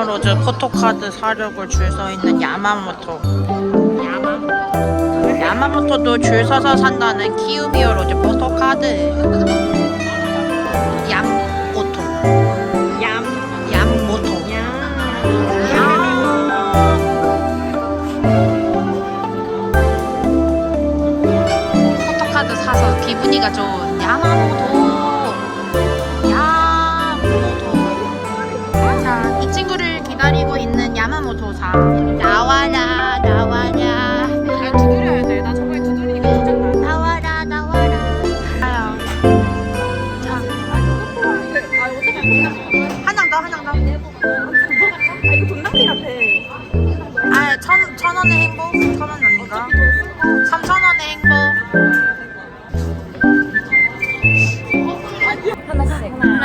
키우미어로즈 포토카드 사려고 줄 서 있는 야마모토. 야마? 야마모토도 줄 서서 산다는 키우미어로즈 포토카드. 얌모토. 얌. 얌모토. 포토카드 사서 기분이가 좋은 야마모토. 하나씩. 하나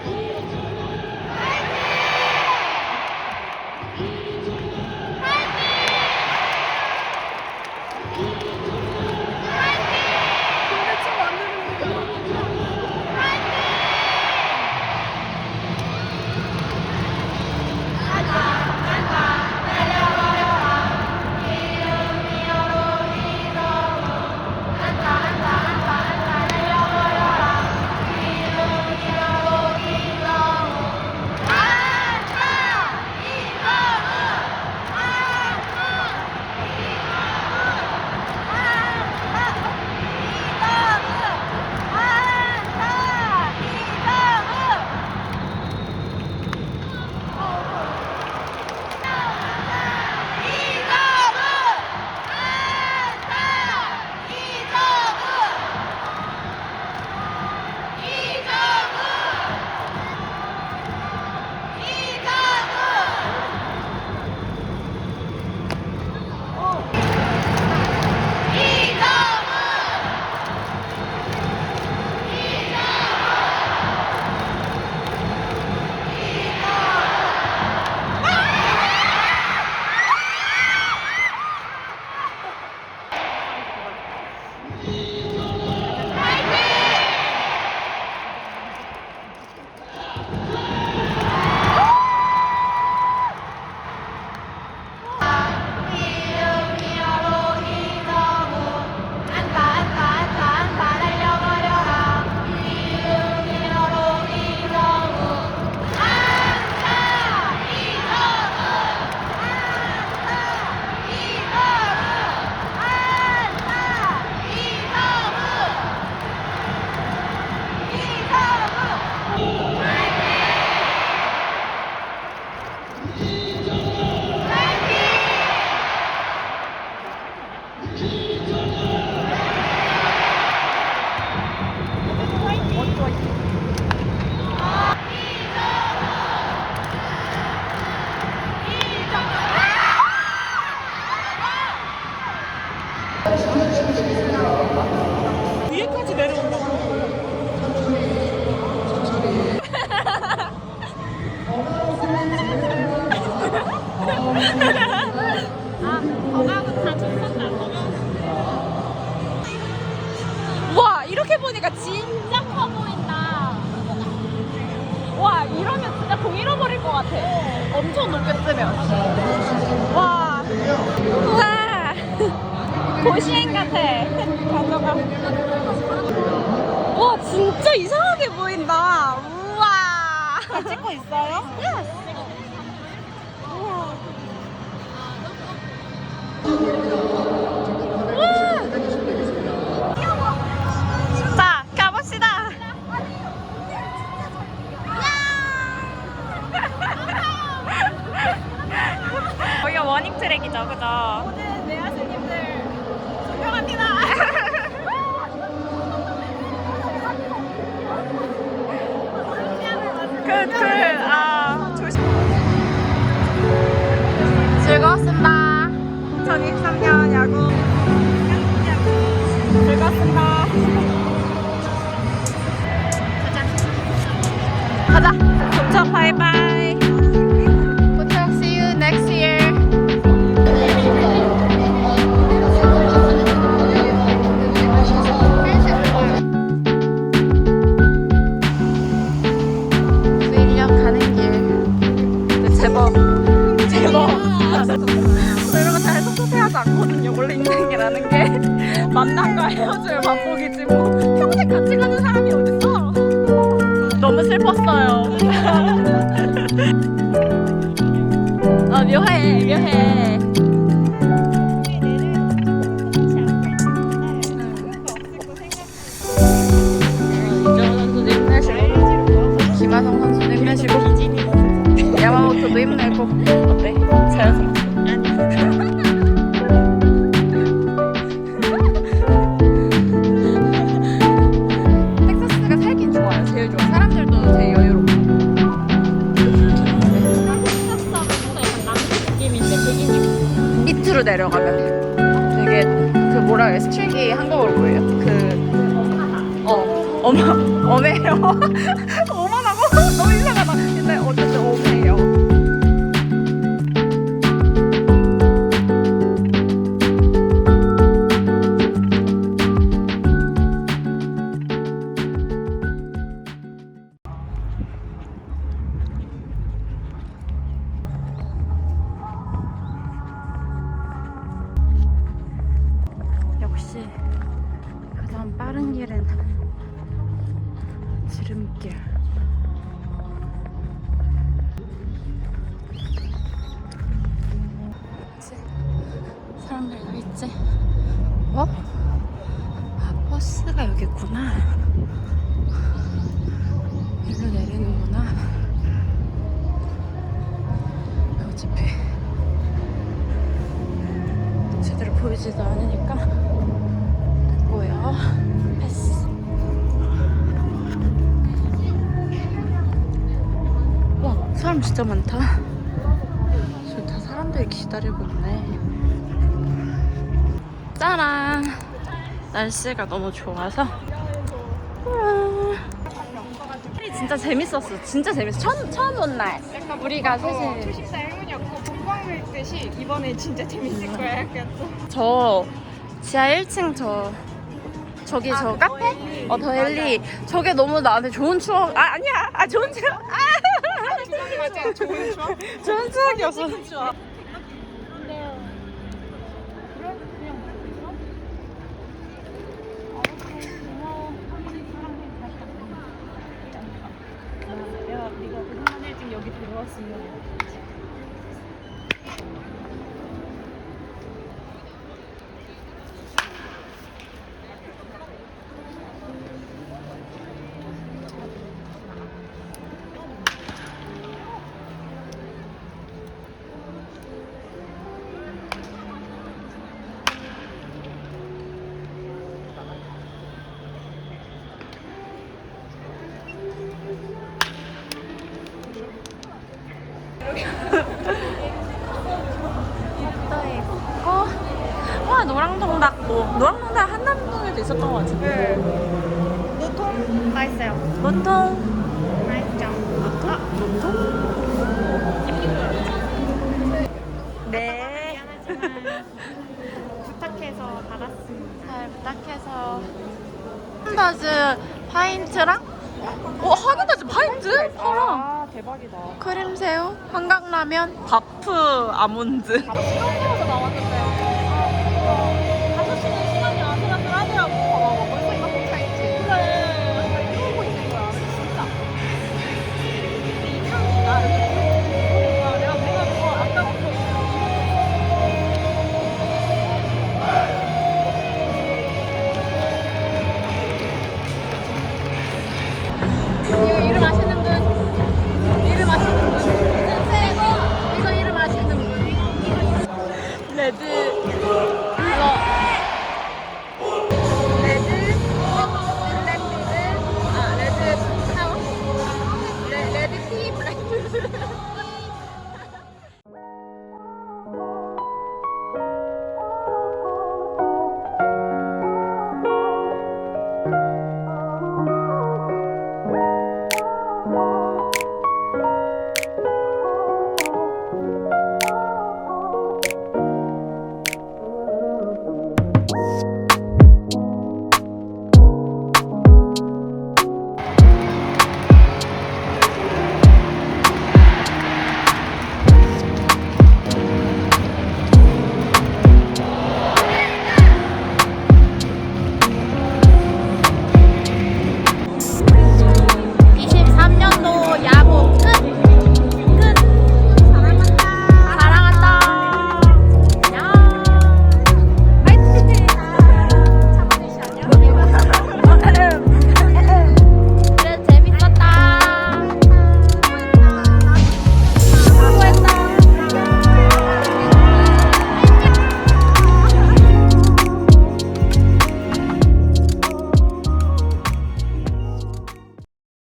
Yeah. 위에까지 내려온다고. 아, 와, 이렇게 보니까 진짜 커 보인다. 와, 이러면 진짜 공 잃어버릴 것 같아. 엄청 높게 뜨면. 와. 와. 고시행 같아. 진짜 이상하게 보인다. 우와. 찍고 있어요? 자, 아, 조심. 즐거웠습니다. 2023년 야구. 즐거웠습니다. 가자. 동천 바이바이. 지름길. 있지? 사람들 다 있지? 어? 아, 버스가 여기 있구나. 일로 내리는구나. 어차피 제대로 보이지도 않으니까 됐고요. 패스. 사람 진짜 많다. 지금 다 사람들이 기다리고 있네. 짜란. 날씨가 너무 좋아서. 진짜 재밌었어. 진짜 재밌어. 처음, 처음 온 날. 우리가 셋이. 초식사 행운이 없고 본광일 듯이 이번에 진짜 재밌을 거야. 약간 좀. 저 지하 1층 저 저기 저 카페? 어 더엘리 저게 너무 나한테 좋은 추억 아 아니야 아 좋은 추억 아 맞아. 좋은 추억. 좋은 추억이었어 야, 네가 그동안 일찍 여기 들어왔으면. 있고 와 노랑통닭 한남동에도 있었던 것 같은데 네. 노통 맛있어요. 보통 맛있죠. 네 미안하지만 부탁해서 받았습니다. 잘 부탁해서 하다즈 파인트랑 어 하다즈 파인트? 파랑 아 대박. 대박이다. 크림새우, 한강라면, 바프 아몬드. 시간으로 나왔는데 아,